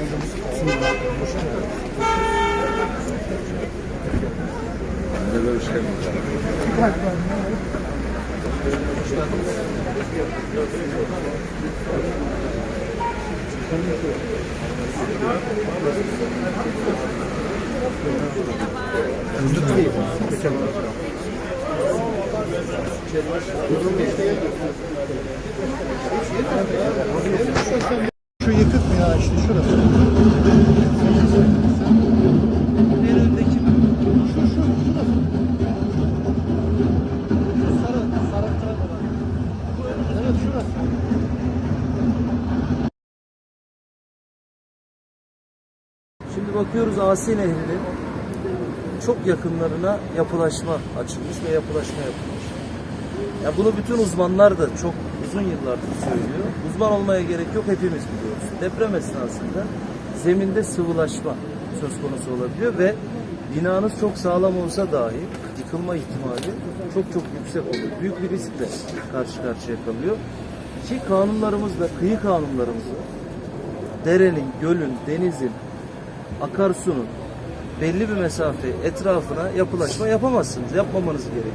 Bende böyle şey mi Şimdi bakıyoruz Asi Nehri'nin çok yakınlarına yapılaşma açılmış ve yapılaşma yapılmış. Ya bunu bütün uzmanlar da çok uzun yıllardır söylüyor. Uzman olmaya gerek yok hepimiz biliyoruz. Deprem esnasında zeminde sıvılaşma söz konusu olabiliyor ve binanız çok sağlam olsa dahi yıkılma ihtimali çok çok yüksek oluyor. Büyük bir riskle karşı karşıya kalıyor. Ki kanunlarımızda, kıyı kanunlarımızda derenin, gölün, denizin, akarsunun belli bir mesafe etrafına yapılaşma yapamazsınız. Yapmamanız gerekiyor.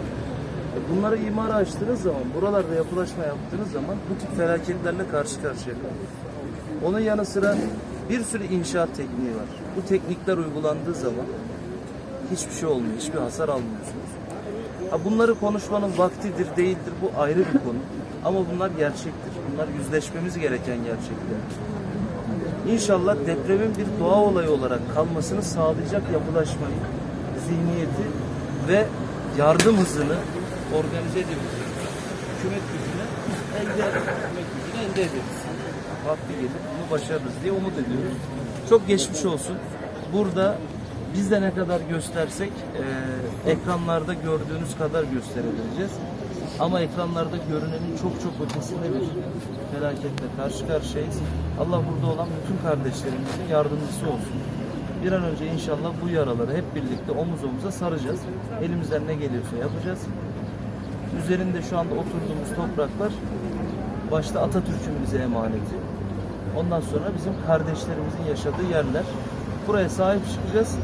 E Bunları imara açtığınız zaman, buralarda yapılaşma yaptığınız zaman bu tip felaketlerle karşı karşıya kalıyorsunuz. Onun yanı sıra bir sürü inşaat tekniği var. Bu teknikler uygulandığı zaman hiçbir şey olmuyor, hiçbir hasar almıyorsunuz. Ha bunları konuşmanın vaktidir, değildir bu ayrı bir konu. Ama bunlar gerçektir. Bunlar yüzleşmemiz gereken gerçekler. İnşallah depremin bir doğa olayı olarak kalmasını sağlayacak yapılaşmayı, zihniyeti ve yardım hızını organize edebiliriz. Hükümet gücüne elde, hükümet gücüne elde ederiz. Vakti gelir bunu başarırız diye umut ediyoruz. Çok geçmiş olsun. Burada biz de ne kadar göstersek e, ekranlarda gördüğünüz kadar gösterebileceğiz. Ama ekranlarda görünenin çok çok ötesinde bir felaketle karşı karşıyayız. Allah burada olan bütün kardeşlerimizin yardımcısı olsun. Bir an önce inşallah bu yaraları hep birlikte omuz omuza saracağız. Elimizden ne geliyorsa yapacağız. Üzerinde şu anda oturduğumuz topraklar başta Atatürk'ün bize emaneti. Ondan sonra bizim kardeşlerimizin yaşadığı yerler. Buraya sahip çıkacağız.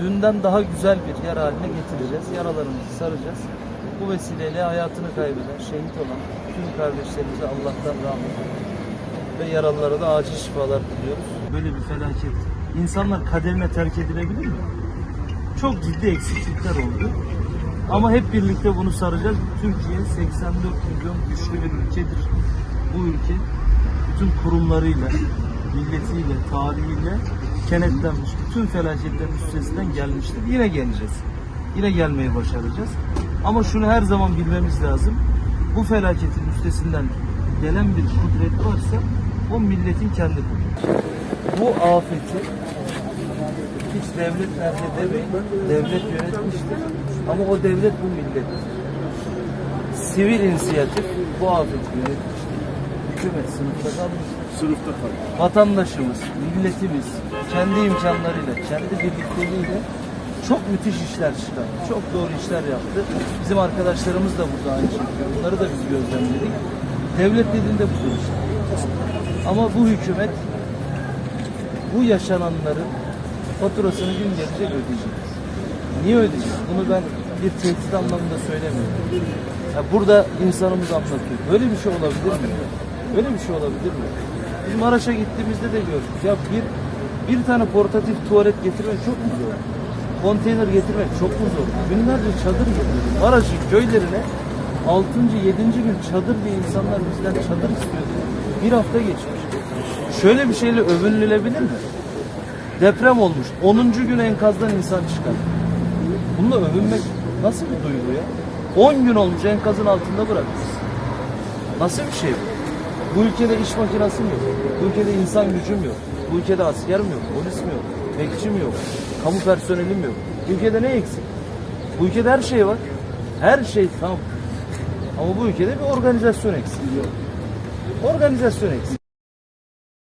Dünden daha güzel bir yer haline getireceğiz. Yaralarımızı saracağız. Bu vesileyle hayatını kaybeden, şehit olan tüm kardeşlerimize Allah'tan rahmet ve yaralılara da acil şifalar diliyoruz. Böyle bir felaket. İnsanlar kaderine terk edilebilir mi? Çok ciddi eksiklikler oldu. Ama hep birlikte bunu saracağız. Türkiye 84 milyon güçlü bir ülkedir. Bu ülke bütün kurumlarıyla, milletiyle, tarihiyle kenetlenmiş. Bütün felaketlerin üstesinden gelmiştir. Yine geleceğiz. Yine gelmeyi başaracağız. Ama şunu her zaman bilmemiz lazım. Bu felaketin üstesinden gelen bir kudret varsa o milletin kendi kudreti. Bu afeti hiç devlet nerede demeyin. Devlet yönetmiştir. Ama o devlet bu millettir. Sivil inisiyatif bu afeti yönetmiştir. Hükümet sınıfta kalmıştır Sınıfta kaldı. vatandaşımız, milletimiz kendi imkanlarıyla, kendi birlikteliğiyle çok müthiş işler çıkardı. Çok doğru işler yaptı. Bizim arkadaşlarımız da burada aynı şekilde. Bunları da biz gözlemledik. Devlet dediğinde bu işte. Ama bu hükümet bu yaşananların faturasını gün gelecek ödeyecek. Niye ödeyecek? Bunu ben bir tehdit anlamında söylemiyorum. Ya burada insanımız anlatıyor. Böyle bir şey olabilir mi? Böyle bir şey olabilir mi? Biz Maraş'a gittiğimizde de gördük. Ya bir bir tane portatif tuvalet getirmek çok mu zor? Konteyner getirmek çok mu zor? Günlerce çadır getirdik. Maraş'ın köylerine 6. 7. gün çadır diye insanlar bizden çadır istiyordu. Bir hafta geçmiş. Şöyle bir şeyle övünülebilir mi? Deprem olmuş. 10. gün enkazdan insan çıkar. Bununla övünmek nasıl bir duygu ya? 10 gün olmuş enkazın altında bırakmış. Nasıl bir şey bu? Bu ülkede iş makinası mı yok? Bu ülkede insan gücüm yok. Bu ülkede asker mi yok? Polis mi yok? Bekçi mi yok? Kamu personeli mi yok? Ülkede ne eksik? Bu ülkede her şey var. Her şey tam. Ama bu ülkede bir organizasyon eksik. Organizasyon eksik.